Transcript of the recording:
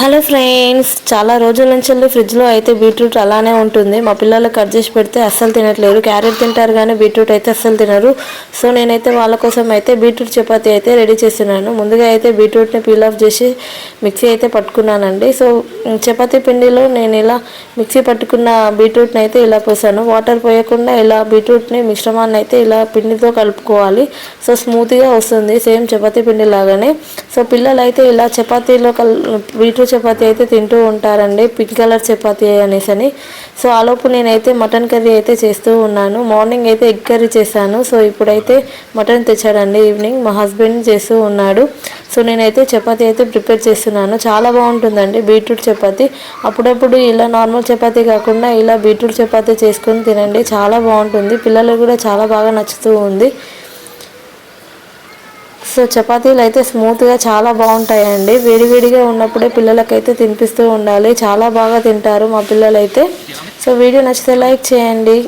Hello friends చాలా రోజుల నుంచి వెళ్ళి ఫ్రిడ్జ్లో అయితే బీట్రూట్ అలానే ఉంటుంది. మా పిల్లలు కట్ చేసి పెడితే అస్సలు తినట్లేరు. క్యారెట్ తింటారు కానీ బీట్రూట్ అయితే అస్సలు తినరు. సో నేనైతే వాళ్ళ కోసం అయితే బీట్రూట్ చపాతీ అయితే రెడీ చేస్తున్నాను. ముందుగా అయితే బీట్రూట్ని పీల్ ఆఫ్ చేసి మిక్సీ అయితే పట్టుకున్నానండి. సో చపాతీ పిండిలో నేను ఇలా మిక్సీ పట్టుకున్న బీట్రూట్ని అయితే ఇలా పోసాను. వాటర్ పోయకుండా ఇలా బీట్రూట్ని మిశ్రమాన్ని అయితే ఇలా పిండితో కలుపుకోవాలి. సో స్మూత్గా వస్తుంది. సేమ్ చపాతీ పిండి లాగానే. సో పిల్లలు అయితే ఇలా చపాతీలో కల్ బీట్రూట్ చపాతీ అయితే తింటూ ఉంటారండి. పింక్ కలర్ చపాతి అనేసి అని సో ఆలోపు నేనైతే మటన్ కర్రీ అయితే చేస్తూ ఉన్నాను. మార్నింగ్ అయితే ఎగ్ కర్రీ చేశాను. సో ఇప్పుడైతే మటన్ తెచ్చాడండి ఈవినింగ్. మా హస్బెండ్ చేస్తూ ఉన్నాడు. సో నేనైతే చపాతి అయితే ప్రిపేర్ చేస్తున్నాను. చాలా బాగుంటుందండి బీట్రూట్ చపాతి. అప్పుడప్పుడు ఇలా నార్మల్ చపాతి కాకుండా ఇలా బీట్రూట్ చపాతి చేసుకొని తినండి. చాలా బాగుంటుంది. పిల్లలకు కూడా చాలా బాగా నచ్చుతూ ఉంది. సో చపాతీలు అయితే స్మూత్గా చాలా బాగుంటాయండి. వేడివేడిగా ఉన్నప్పుడే పిల్లలకైతే తినిపిస్తూ ఉండాలి. చాలా బాగా తింటారు మా పిల్లలైతే. సో వీడియో నచ్చితే లైక్ చేయండి.